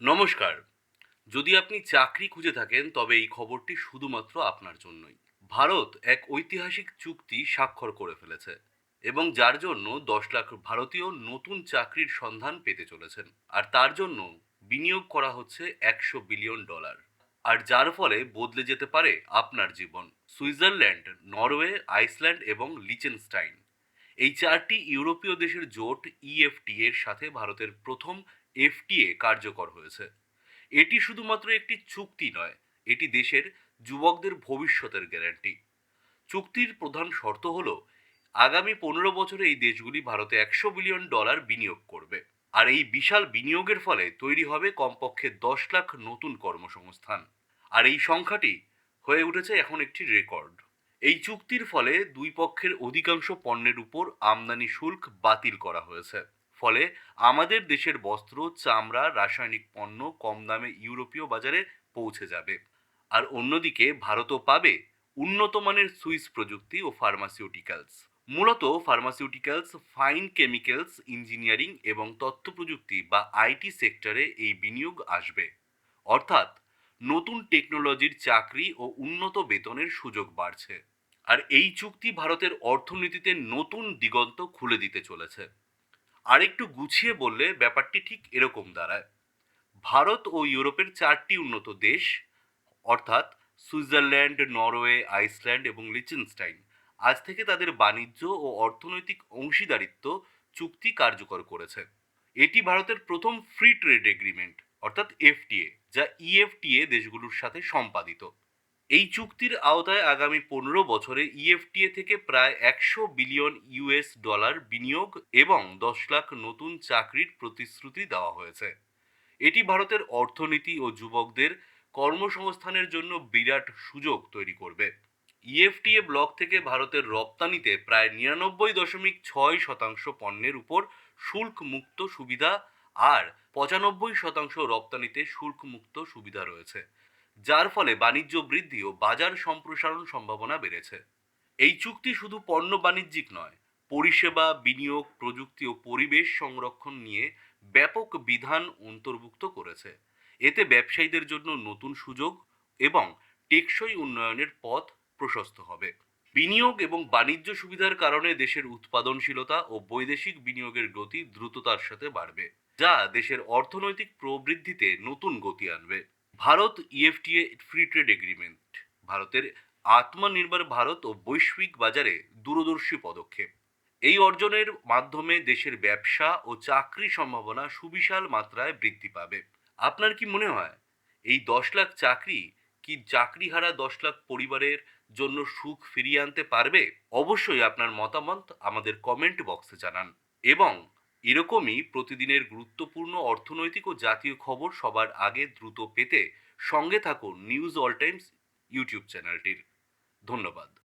নমস্কার। যদি আপনি চাকরি খুঁজে থাকেন, তবে এই খবরটি শুধুমাত্র আপনার জন্যই। ভারত এক ঐতিহাসিক চুক্তি স্বাক্ষর করে ফেলেছে এবং যার জন্য দশ লাখ ভারতীয় নতুন চাকরির সন্ধান পেতে চলেছেন। আর তার জন্য বিনিয়োগ করা হচ্ছে একশো বিলিয়ন ডলার। আর যার ফলে বদলে যেতে পারে আপনার জীবন। সুইজারল্যান্ড, নরওয়ে, আইসল্যান্ড এবং লিচেনস্টাইন। এই চারটি ইউরোপীয় দেশের জোট ইএফটি এর সাথে ভারতের প্রথম এফটিএ কার্যকর হয়েছে। এটি শুধুমাত্র একটি চুক্তি নয়, এটি দেশের যুবকদের ভবিষ্যতের গ্যারান্টি। চুক্তির প্রধান শর্ত হল, আগামী পনেরো বছরে এই দেশগুলি ভারতে একশো বিলিয়ন ডলার বিনিয়োগ করবে। আর এই বিশাল বিনিয়োগের ফলে তৈরি হবে কমপক্ষে দশ লাখ নতুন কর্মসংস্থান। আর এই সংখ্যাটি হয়ে উঠেছে এখন একটি রেকর্ড। এই চুক্তির ফলে দুই পক্ষের অধিকাংশ পণ্যের উপর আমদানি শুল্ক বাতিল করা হয়েছে। ফলে আমাদের দেশের বস্ত্র, চামড়া, রাসায়নিক পণ্য কম দামে ইউরোপীয় বাজারে পৌঁছে যাবে। আর অন্যদিকে ভারতও পাবে উন্নত মানের সুইস প্রযুক্তি ও ফার্মাসিউটিক্যালস মূলত ফার্মাসিউটিক্যালস ফাইন কেমিক্যালস ইঞ্জিনিয়ারিং এবং তথ্য প্রযুক্তি বা আইটি সেক্টরে এই বিনিয়োগ আসবে। অর্থাৎ নতুন টেকনোলজির চাকরি ও উন্নত বেতনের সুযোগ বাড়ছে। আর এই চুক্তি ভারতের অর্থনীতিতে নতুন দিগন্ত খুলে দিতে চলেছে। আর একটু গুছিয়ে বললে ব্যাপারটি ঠিক এরকম দাঁড়ায়। ভারত ও ইউরোপের চারটি উন্নত দেশ, অর্থাৎ সুইজারল্যান্ড, নরওয়ে, আইসল্যান্ড এবং লিচেনস্টাইন, আজ থেকে তাদের বাণিজ্য ও অর্থনৈতিক অংশীদারিত্ব চুক্তি কার্যকর করেছে। এটি ভারতের প্রথম ফ্রি ট্রেড এগ্রিমেন্ট অর্থাৎ এফটিএ যা ইএফটিএ দেশগুলোর সাথে সম্পাদিত। এই চুক্তির আওতায় আগামী পনেরো বছরে ইএফটিএ থেকে প্রায় একশো বিলিয়ন ইউএস ডলার বিনিয়োগ এবং দশ লাখ নতুন চাকরির প্রতিশ্রুতি দেওয়া হয়েছে। এটি ভারতের অর্থনীতি ও যুবকদের কর্মসংস্থানের জন্য বিরাট সুযোগ তৈরি করবে। ইএফটিএ ব্লক থেকে ভারতের রপ্তানিতে প্রায় নিরানব্বই দশমিক ছয় শতাংশ পণ্যের উপর শুল্ক মুক্ত সুবিধা আর পঁচানব্বই শতাংশ রপ্তানিতে শুল্ক মুক্ত সুবিধা রয়েছে। যার ফলে বাণিজ্য বৃদ্ধি ও বাজার সম্প্রসারণ সম্ভাবনা বেড়েছে। এই চুক্তি শুধু পণ্য বাণিজ্যিক নয়, পরিষেবা, বিনিয়োগ, প্রযুক্তি ও পরিবেশ সংরক্ষণ নিয়ে ব্যাপক বিধান অন্তর্ভুক্ত করেছে। এতে ব্যবসায়ীদের জন্য নতুন সুযোগ এবং টেকসই উন্নয়নের পথ প্রশস্ত হবে। বিনিয়োগ এবং বাণিজ্য সুবিধার কারণে দেশের উৎপাদনশীলতা ও বৈদেশিক বিনিয়োগের গতি দ্রুততার সাথে বাড়বে, যা দেশের অর্থনৈতিক প্রবৃদ্ধিতে নতুন গতি আনবে। Bharat EFTA free trade agreement ভারতের আত্মনির্ভর ভারত ও বৈশ্বিক বাজারে দূরদর্শী পদক্ষেপ। এই অর্জনের মাধ্যমে দেশের ব্যবসা ও চাকরি সম্ভাবনা সুবিশাল মাত্রায় বৃদ্ধি পাবে। আপনার কি মনে হয়, এই দশ লাখ চাকরি কি চাকরিহারা দশ লাখ পরিবারের জন্য সুখ ফিরিয়ে আনতে পারবে? অবশ্যই আপনার মতামত আমাদের কমেন্ট বক্সে জানান। এবং এরকমই প্রতিদিনের গুরুত্বপূর্ণ অর্থনৈতিক ও জাতীয় খবর সবার আগে দ্রুত পেতে সঙ্গে থাকুন নিউজ অল টাইমস ইউটিউব চ্যানেলটির। ধন্যবাদ।